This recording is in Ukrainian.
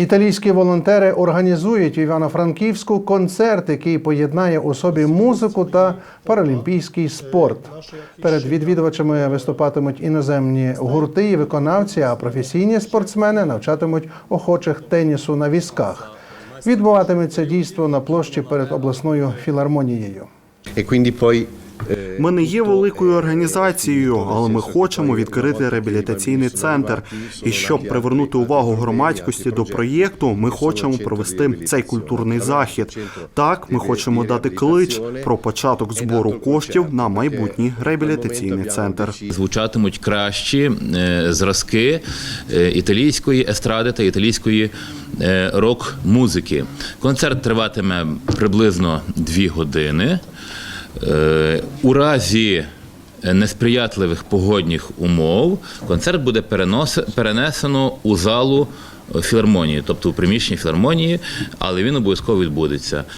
Італійські волонтери організують в Івано-Франківську концерт, який поєднає у собі музику та паралімпійський спорт. Перед відвідувачами виступатимуть іноземні гурти і виконавці, а професійні спортсмени навчатимуть охочих тенісу на візках. Відбуватиметься дійство на площі перед обласною філармонією. E quindi poi Ми не є великою організацією, але ми хочемо відкрити реабілітаційний центр. І щоб привернути увагу громадськості до проєкту, ми хочемо провести цей культурний захід. Так, ми хочемо дати клич про початок збору коштів на майбутній реабілітаційний центр. звучатимуть кращі е, зразки е, італійської естради та італійської е, рок-музики. Концерт триватиме приблизно дві години. Е, У разі несприятливих погодних умов концерт буде перенесено у залу філармонії, тобто у приміщенні філармонії, але він обов'язково відбудеться.